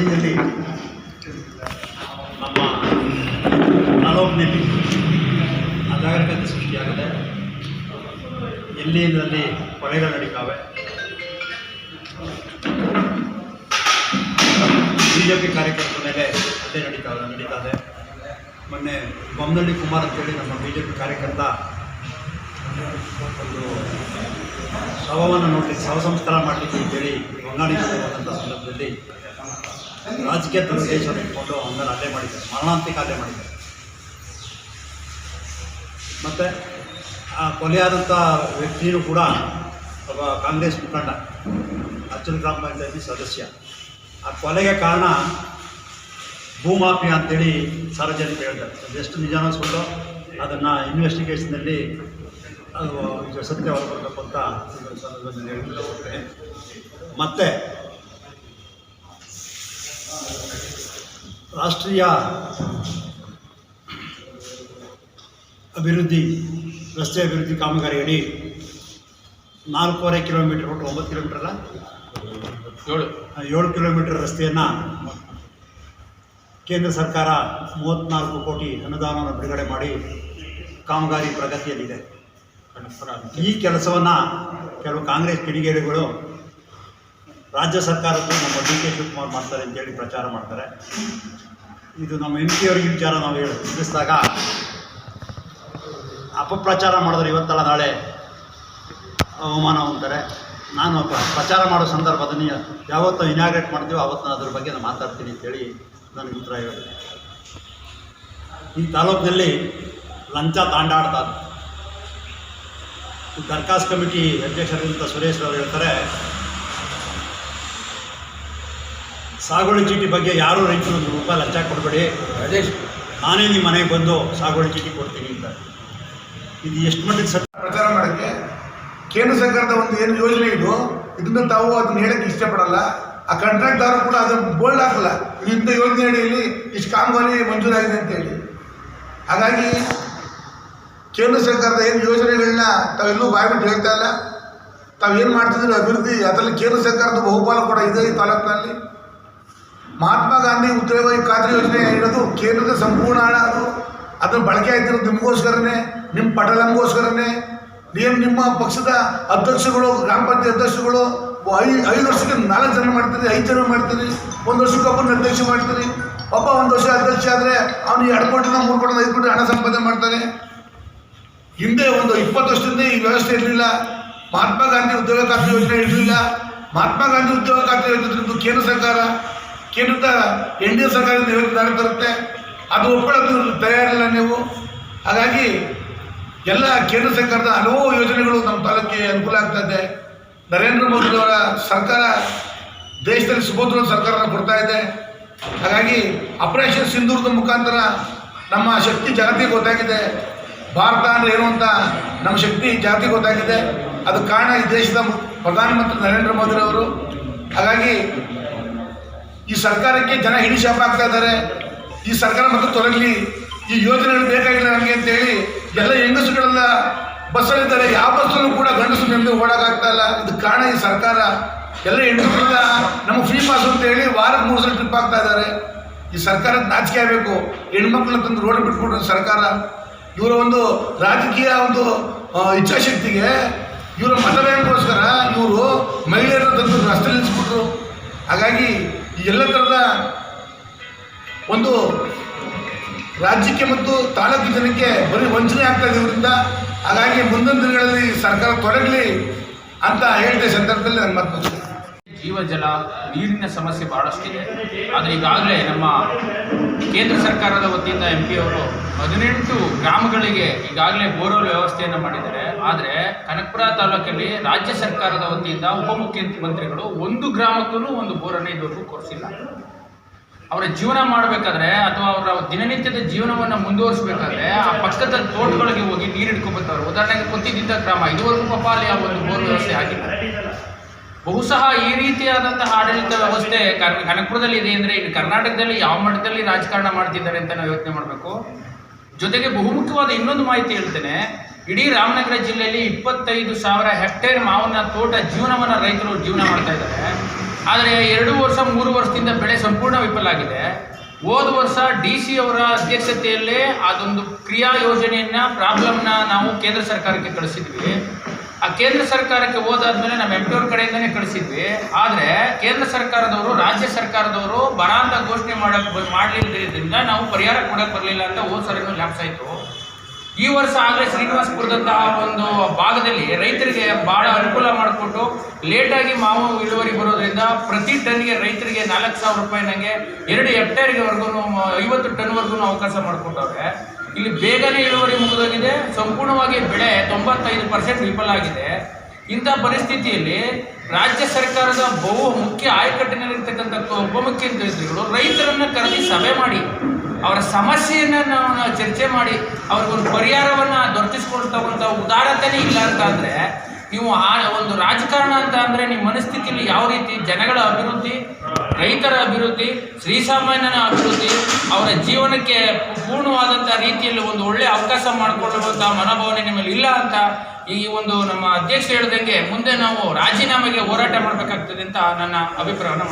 ಸದ್ಯದಲ್ಲಿ ನಮ್ಮ ತಾಲೂಕಿನಲ್ಲಿ ಅನಾಗರಿಕತೆ ಸೃಷ್ಟಿಯಾಗಿದೆ. ಎಲ್ಲಿ ಇದರಲ್ಲಿ ಕೊಲೆಗಳು ನಡೀತಾವೆ ಬಿ ಜೆ ಪಿ ಕಾರ್ಯಕರ್ತರ ಮೇಲೆ ಹತ್ಯೆ ನಡೀತಾ ಇದೆ ಮೊನ್ನೆ ಬೊಮ್ಮನಹಳ್ಳಿ ಕುಮಾರ್ ಅಂತೇಳಿ ನಮ್ಮ ಬಿ ಜೆ ಪಿ ಕಾರ್ಯಕರ್ತ ಒಂದು ಶವವನ್ನು ನೋಡಿ ಶವ ಸಂಸ್ಕಾರ ಮಾಡಲಿಕ್ಕೆ ಅಂತೇಳಿ ಹೊಂದಾಣಿಕೆ ಸಂದರ್ಭದಲ್ಲಿ ರಾಜಕೀಯ ದುರುದ್ದೇಶವನ್ನು ಇಟ್ಕೊಂಡು ಅವನ್ನ ಹಲ್ಲೆ ಮಾಡಿದ್ದಾರೆ. ಮರಣಾಂತಿಕ ಹಲ್ಲೆ ಮಾಡಿದ್ದಾರೆ. ಮತ್ತು ಆ ಕೊಲೆಯಾದಂಥ ವ್ಯಕ್ತಿಯೂ ಕೂಡ ಒಬ್ಬ ಕಾಂಗ್ರೆಸ್ ಮುಖಂಡ ಅರ್ಜುನ್ ಗ್ರಾಮ ಪಂಚಾಯತಿ ಸದಸ್ಯ. ಆ ಕೊಲೆಗೆ ಕಾರಣ ಭೂಮಾಫಿಯಾ ಅಂತೇಳಿ ಸಾರ್ವಜನಿಕ ಹೇಳ್ತಾರೆ. ಎಷ್ಟು ನಿಜಾನೋ ಸುಳ್ಳು ಅದನ್ನು ಇನ್ವೆಸ್ಟಿಗೇಷನ್ನಲ್ಲಿ ಅದು ಸತ್ಯ ಹೊರಬರಬೇಕು ಅಂತ ಹೇಳ್ತೇನೆ ಮತ್ತು ರಾಷ್ಟ್ರೀಯ ಅಭಿವೃದ್ಧಿ ರಸ್ತೆ ಅಭಿವೃದ್ಧಿ ಕಾಮಗಾರಿಯಡಿ ನಾಲ್ಕೂವರೆ ಕಿಲೋಮೀಟ್ರ್ ಒಟ್ಟು ಒಂಬತ್ತು ಕಿಲೋಮೀಟರ್ ಅಲ್ಲ? ಏಳು. ಏಳು ಕಿಲೋಮೀಟರ್ ರಸ್ತೆಯನ್ನು ಕೇಂದ್ರ ಸರ್ಕಾರ ಮೂವತ್ತ್ನಾಲ್ಕು ಕೋಟಿ ಅನುದಾನವನ್ನು ಬಿಡುಗಡೆ ಮಾಡಿ ಕಾಮಗಾರಿ ಪ್ರಗತಿಯಲ್ಲಿದೆ. ಈ ಕೆಲಸವನ್ನು ಕೆಲವು ಕಾಂಗ್ರೆಸ್ ಕಿಡಿಗೇಡಿಗಳು ರಾಜ್ಯ ಸರ್ಕಾರದ್ದು ನಮ್ಮ ಡಿ ಕೆ ಶಿವಕುಮಾರ್ ಮಾಡ್ತಾರೆ ಅಂತೇಳಿ ಪ್ರಚಾರ ಮಾಡ್ತಾರೆ. ಇದು ನಮ್ಮ ಎಂ ಪಿ ಅವರಿಗೆ ವಿಚಾರ ನಾವು ಹೇಳಿ ತಿಳಿಸಿದಾಗ ಅಪಪ್ರಚಾರ ಮಾಡಿದ್ರೆ ಇವತ್ತಲ್ಲ ನಾಳೆ ಅವಮಾನ ಅಂತಾರೆ ನಾನು ಪ್ರ- ಪ್ರಚಾರ ಮಾಡೋ ಸಂದರ್ಭ ಅದನ್ನು ಯಾವತ್ತು ಇನಾಗ್ರೇಟ್ ಮಾಡ್ತೀವೋ ಅವತ್ತು ನಾನು ಅದ್ರ ಬಗ್ಗೆ ನಾನು ಮಾತಾಡ್ತೀನಿ ಅಂತೇಳಿ ನನಗೆ ಉತ್ತರ ಹೇಳಿದೆ ಈ ತಾಲೂಕಿನಲ್ಲಿ ಲಂಚ ತಾಂಡಾಡ್ತಾರೆ ದರ್ಖಾಸ್ ಕಮಿಟಿ ಅಧ್ಯಕ್ಷರಾದಂಥ ಸುರೇಶ್ ಅವರು ಹೇಳ್ತಾರೆ ಸಾಗುವಳಿ ಚೀಟಿ ಬಗ್ಗೆ ಯಾರೂ ರೈತರು ಒಂದು ರೂಪಾಯಿ ಲಂಚ ಕೊಡಬೇಡಿ. ರಾಜೇಶ್. ನಾನೇ ನಿಮ್ಮ ಮನೆಗೆ ಬಂದು ಸಾಗುವಳಿ ಚೀಟಿ ಕೊಡ್ತೀನಿ ಅಂತ. ಇದು ಎಷ್ಟು ಮಟ್ಟಿಗೆ ಸರ್? ಪ್ರಚಾರ ಮಾಡೋಕ್ಕೆ ಕೇಂದ್ರ ಸರ್ಕಾರದ ಒಂದು ಏನು ಯೋಜನೆ ಇದು ಇದನ್ನ ತಾವು ಅದನ್ನ ಹೇಳಕ್ಕೆ ಇಷ್ಟಪಡಲ್ಲ. ಆ ಕಾಂಟ್ರಾಕ್ಟ್ದಾರು ಕೂಡ ಅದನ್ನು ಬೋಲ್ಡ್ ಹಾಕಲ್ಲ. ಇದು ಇಂಥ ಯೋಜನೆ ಅಡಿಯಲ್ಲಿ ಇಷ್ಟು ಕಾಮಗಾರಿ ಮಂಜೂರಾಗಿದೆ ಅಂತ ಹೇಳಿ. ಹಾಗಾಗಿ ಕೇಂದ್ರ ಸರ್ಕಾರದ ಏನು ಯೋಜನೆಗಳನ್ನ ತಾವೆಲ್ಲೂ ಬಾಯ್ಬಿಟ್ಟು ಹೇಳ್ತಾ ಇಲ್ಲ. ತಾವೇನು ಮಾಡ್ತಿದ್ರು ಅಭಿವೃದ್ಧಿ ಅದರಲ್ಲಿ ಕೇಂದ್ರ ಸರ್ಕಾರದ ಬಹುಪಾಲು ಕೂಡ ಇದೆ ಈ ತಾಲೂಕಿನಲ್ಲಿ. ಮಹಾತ್ಮ ಗಾಂಧಿ ಉದ್ಯೋಗ ಖಾತ್ರಿ ಯೋಜನೆ ಇರೋದು ಕೇಂದ್ರದ ಸಂಪೂರ್ಣ ಹಣ ಅದು. ಅದ್ರ ಬಳಕೆ ಆಯ್ತಿರೋದು ನಿಮಗೋಸ್ಕರನೇ ನಿಮ್ಮ ಪಟಲಂಗೋಸ್ಕರನೇ. ನೀವು ನಿಮ್ಮ ಪಕ್ಷದ ಅಧ್ಯಕ್ಷಗಳು ಗ್ರಾಮ ಪಂಚಾಯತ್ ಅಧ್ಯಕ್ಷಗಳು ಐದು ಐದು ವರ್ಷಕ್ಕೆ ನಾಲ್ಕು ಜನ ಮಾಡ್ತೀರಿ, ಐದು ಜನ ಮಾಡ್ತೀರಿ, ಒಂದು ವರ್ಷಕ್ಕೆ ಒಬ್ಬರು ಅಧ್ಯಕ್ಷ ಮಾಡ್ತೀರಿ. ಒಬ್ಬ ಒಂದು ವರ್ಷ ಅಧ್ಯಕ್ಷ ಆದರೆ ಅವನು ಎರಡು ಕೋಟಿನ ಮೂರು ಕೋಟಿ ಐದು ಕೋಟಿ ಹಣ ಸಂಪಾದನೆ ಮಾಡ್ತಾನೆ. ಹಿಂದೆ ಒಂದು ಇಪ್ಪತ್ತು ವರ್ಷದಿಂದ ಈ ವ್ಯವಸ್ಥೆ ಇರಲಿಲ್ಲ. ಮಹಾತ್ಮ ಗಾಂಧಿ ಉದ್ಯೋಗ ಖಾತ್ರಿ ಯೋಜನೆ ಇರಲಿಲ್ಲ. ಮಹಾತ್ಮ ಗಾಂಧಿ ಉದ್ಯೋಗ ಖಾತ್ರಿ ಯೋಜನೆ ಕೇಂದ್ರ ಸರ್ಕಾರ. ಕೇಂದ್ರದ ಎನ್ ಡಿ ಎ ಸರ್ಕಾರದಿಂದ ಯೋಜನೆ ತರುತ್ತೆ ಅದು ಒಪ್ಕೊಳ್ಳೋದು ತಯಾರಿಲ್ಲ ನೀವು. ಹಾಗಾಗಿ ಎಲ್ಲ ಕೇಂದ್ರ ಸರ್ಕಾರದ ಹಲವು ಯೋಜನೆಗಳು ನಮ್ಮ ತಾಲೂಕಿಗೆ ಅನುಕೂಲ ಆಗ್ತಾ ಇದೆ. ನರೇಂದ್ರ ಮೋದಿಯವರ ಸರ್ಕಾರ ದೇಶದಲ್ಲಿ ಸುಭದ್ರ ಸರ್ಕಾರ ಕೊಡ್ತಾ ಇದೆ. ಹಾಗಾಗಿ ಆಪರೇಷನ್ ಸಿಂಧೂರದ ಮುಖಾಂತರ ನಮ್ಮ ಶಕ್ತಿ ಜಗತ್ತಿಗೆ ಗೊತ್ತಾಗಿದೆ. ಭಾರತ ಅಂದರೆ ಏನು ಅಂತ ನಮ್ಮ ಶಕ್ತಿ ಜಾತಿ ಗೊತ್ತಾಗಿದೆ. ಅದು ಕಾರಣ ಈ ದೇಶದ ಪ್ರಧಾನಮಂತ್ರಿ ನರೇಂದ್ರ ಮೋದಿರವರು ಹಾಗಾಗಿ ಈ ಸರ್ಕಾರಕ್ಕೆ ಜನ ಹಿಡಿ ಶಾಪ ಆಗ್ತಾ ಇದ್ದಾರೆ. ಈ ಸರ್ಕಾರ ಮತ್ತೆ ತೊಲಗಲಿ, ಈ ಯೋಜನೆಗಳು ಬೇಕಾಗಿಲ್ಲ ನಮಗೆ ಅಂತೇಳಿ ಎಲ್ಲ ಹೆಂಗಸುಗಳೆಲ್ಲ ಬಸ್ಸಲ್ಲಿದ್ದಾರೆ. ಯಾವ ಬಸ್ಸಲ್ಲೂ ಕೂಡ ಗಂಡಸು ನೆಮ್ಮದಿ ಓಡಾಕಾಗ್ತಾ ಇಲ್ಲ. ಇದಕ್ಕೆ ಕಾರಣ ಈ ಸರ್ಕಾರ. ಎಲ್ಲ ಹೆಣ್ಣುಗಳಿಂದ ನಮಗೆ ಫ್ರೀ ಪಾಸ್ ಅಂತ ಹೇಳಿ ವಾರಕ್ಕೆ ಮೂರು ಸಲ ಟ್ರಿಪ್ ಆಗ್ತಾ ಇದ್ದಾರೆ. ಈ ಸರ್ಕಾರ ನಾಚಿಕೆ ಆಗಬೇಕು. ಹೆಣ್ಮಕ್ಳನ್ನ ತಂದು ರೋಡ್ ಬಿಟ್ಬಿಟ್ರು ಸರ್ಕಾರ. ಇವರ ಒಂದು ರಾಜಕೀಯ ಒಂದು ಇಚ್ಛಾಶಕ್ತಿಗೆ ಇವರ ಮತಬ್ಯಾಂಕ್ಗೋಸ್ಕರ ಇವರು ಮಹಿಳೆಯರನ್ನ ತಂದು ರಸ್ತೆ ನಿಲ್ಲಿಸ್ಬಿಟ್ರು. ಹಾಗಾಗಿ ಎಲ್ಲ ಥರದ ಒಂದು ರಾಜ್ಯಕ್ಕೆ ಮತ್ತು ತಾಲೂಕು ಜನಕ್ಕೆ ಬರೀ ವಂಚನೆ ಆಗ್ತಾ ಇದೆ ಇವರಿಂದ ಹಾಗಾಗಿ ಮುಂದಿನ ದಿನಗಳಲ್ಲಿ ಸರ್ಕಾರ ತೊಡಗಲಿ ಅಂತ ಹೇಳಿದ ಸಂದರ್ಭದಲ್ಲಿ ನನ್ನ ಮುಗಿಸ್ತೇನೆ. ಜೀವಜಲ ನೀರಿನ ಸಮಸ್ಯೆ ಬಹಳಷ್ಟಿದೆ ಆದರೆ ಈಗಾಗಲೇ ನಮ್ಮ ಕೇಂದ್ರ ಸರ್ಕಾರದ ವತಿಯಿಂದ ಎಂ ಪಿ ಅವರು ಹದಿನೆಂಟು ಗ್ರಾಮಗಳಿಗೆ ಈಗಾಗಲೇ ಬೋರ್ವೆಲ್ ವ್ಯವಸ್ಥೆಯನ್ನು ಮಾಡಿದ್ದಾರೆ ಆದರೆ ಕನಕಪುರ ತಾಲೂಕಲ್ಲಿ ರಾಜ್ಯ ಸರ್ಕಾರದ ವತಿಯಿಂದ ಉಪಮುಖ್ಯಮಂತ್ರಿಗಳು ಒಂದು ಗ್ರಾಮಕ್ಕೂ ಒಂದು ಬೋರನ್ನು ಇದುವರೆಗೂ ಕೊಡಿಸಿಲ್ಲ ಅವರ ಜೀವನ ಮಾಡಬೇಕಾದ್ರೆ ಅಥವಾ ಅವರ ದಿನನಿತ್ಯದ ಜೀವನವನ್ನು ಮುಂದುವರಿಸಬೇಕಾದ್ರೆ ಆ ಪಕ್ಕದ ತೋಟಗಳಿಗೆ ಹೋಗಿ ನೀರು ಬರ್ತಾರೆ ಉದಾಹರಣೆಗೆ ಕೊತ್ತಿದ್ದ ಗ್ರಾಮ, ಇದುವರೆಗೂ ಪಾಪ ಅಲ್ಲಿ ಆ ಒಂದು ಬೋರ್ ವ್ಯವಸ್ಥೆ ಆಗಿಲ್ಲ. ಬಹುಶಃ ಈ ರೀತಿಯಾದಂತಹ ಆಡಳಿತ ವ್ಯವಸ್ಥೆ ಕನಕಪುರದಲ್ಲಿ ಇದೆ ಅಂದರೆ ಇನ್ನು ಕರ್ನಾಟಕದಲ್ಲಿ ಯಾವ ಮಟ್ಟದಲ್ಲಿ ರಾಜಕಾರಣ ಮಾಡ್ತಿದ್ದಾರೆ ಅಂತ ನಾವು ಯೋಚನೆ ಮಾಡಬೇಕು. ಜೊತೆಗೆ ಬಹುಮುಖ್ಯವಾದ ಇನ್ನೊಂದು ಮಾಹಿತಿ ಹೇಳ್ತೇನೆ. ಇಡೀ ರಾಮನಗರ ಜಿಲ್ಲೆಯಲ್ಲಿ ಇಪ್ಪತ್ತೈದು ಸಾವಿರ ಹೆಕ್ಟೇರ್ ಮಾವಿನ ತೋಟ ಜೀವನವನ್ನು ರೈತರು ಜೀವನ ಮಾಡ್ತಾ ಇದ್ದಾರೆ. ಆದರೆ ಎರಡು ವರ್ಷ, ಮೂರು ವರ್ಷದಿಂದ ಬೆಳೆ ಸಂಪೂರ್ಣ ವಿಫಲ ಆಗಿದೆ. ಹೋದ ವರ್ಷ ಡಿ ಸಿ ಅವರ ಅಧ್ಯಕ್ಷತೆಯಲ್ಲೇ ಅದೊಂದು ಕ್ರಿಯಾ ಯೋಜನೆಯನ್ನ, ಪ್ರಾಬ್ಲಮ್ನ ನಾವು ಕೇಂದ್ರ ಸರ್ಕಾರಕ್ಕೆ ಕಳಿಸಿದ್ವಿ. ಆ ಕೇಂದ್ರ ಸರ್ಕಾರಕ್ಕೆ ಹೋದಾದ್ಮೇಲೆ ನಮ್ಮ ಎಂ ಪಿ ಅವ್ರ ಕಡೆಯಿಂದನೇ ಕಳಿಸಿದ್ವಿ. ಆದರೆ ಕೇಂದ್ರ ಸರ್ಕಾರದವರು, ರಾಜ್ಯ ಸರ್ಕಾರದವರು ಬರ ಅಂತ ಘೋಷಣೆ ಮಾಡಕ್ ಮಾಡಲಿಲ್ಲದ್ರಿಂದ ನಾವು ಪರಿಹಾರ ಕೊಡಕ್ಕೆ ಬರಲಿಲ್ಲ ಅಂತ ಹೋದ ಸರಿನೂ ಲ್ಯಾಪ್ಸ್ ಆಯಿತು. ಈ ವರ್ಷ ಆಗಲೇ ಶ್ರೀನಿವಾಸಪುರದಂತಹ ಒಂದು ಭಾಗದಲ್ಲಿ ರೈತರಿಗೆ ಬಹಳ ಅನುಕೂಲ ಮಾಡಿಕೊಟ್ಟು ಲೇಟಾಗಿ ಮಾವು ಇಳುವರಿ ಬರೋದ್ರಿಂದ ಪ್ರತಿ ಟನ್ಗೆ ರೈತರಿಗೆ ನಾಲ್ಕು ಸಾವಿರ ರೂಪಾಯಿ ನನಗೆ ಎರಡು ಹೆಕ್ಟೇರ್ಗೆವರೆಗೂ ಐವತ್ತು ಟನ್ವರೆಗೂ ಅವಕಾಶ ಮಾಡಿಕೊಟ್ಟವ್ರೆ. ಇಲ್ಲಿ ಬೇಗನೆ ಇಳುವರಿ ಮುಗಿದೋಗಿದೆ, ಸಂಪೂರ್ಣವಾಗಿ ಬೆಳೆ ತೊಂಬತ್ತೈದು ಪರ್ಸೆಂಟ್ ವಿಫಲ ಆಗಿದೆ. ಇಂಥ ಪರಿಸ್ಥಿತಿಯಲ್ಲಿ ರಾಜ್ಯ ಸರ್ಕಾರದ ಬಹು ಮುಖ್ಯ ಆಯಕಟ್ಟಿನಲ್ಲಿರ್ತಕ್ಕಂಥ ಉಪಮುಖ್ಯಮಂತ್ರಿಗಳು ರೈತರನ್ನ ಕರೆದಿ ಸಭೆ ಮಾಡಿ ಅವರ ಸಮಸ್ಯೆಯನ್ನು ನಾವು ನಾವು ಚರ್ಚೆ ಮಾಡಿ ಅವ್ರಿಗೊಂದು ಪರಿಹಾರವನ್ನ ದೊರಕಿಸ್ಕೊಳ್ತಕ್ಕಂಥ ಉದಾರತೆನೇ ಇಲ್ಲ ಅಂತ ಅಂದರೆ ನೀವು ಆ ಒಂದು ರಾಜಕಾರಣ ಅಂತ ಅಂದರೆ ನಿಮ್ಮ ಮನಸ್ಥಿತಿಯಲ್ಲಿ ಯಾವ ರೀತಿ ಜನಗಳ ಅಭಿವೃದ್ಧಿ, ರೈತರ ಅಭಿವೃದ್ಧಿ ಶ್ರೀಸಾಮಾನ್ಯನ ಅಭಿವೃದ್ಧಿ, ಅವರ ಜೀವನಕ್ಕೆ ಪೂರ್ಣವಾದಂಥ ರೀತಿಯಲ್ಲಿ ಒಂದು ಒಳ್ಳೆ ಅವಕಾಶ ಮಾಡಿಕೊಳ್ಳುವಂಥ ಮನೋಭಾವನೆ ನಿಮ್ಮಲ್ಲಿ ಇಲ್ಲ ಅಂತ ಈ ಒಂದು ನಮ್ಮ ಅಧ್ಯಕ್ಷ ಹೇಳ್ದಂಗೆ ಮುಂದೆ ನಾವು ರಾಜೀನಾಮೆಗೆ ಹೋರಾಟ ಮಾಡಬೇಕಾಗ್ತದೆ ಅಂತ ನನ್ನ ಅಭಿಪ್ರಾಯವನ್ನು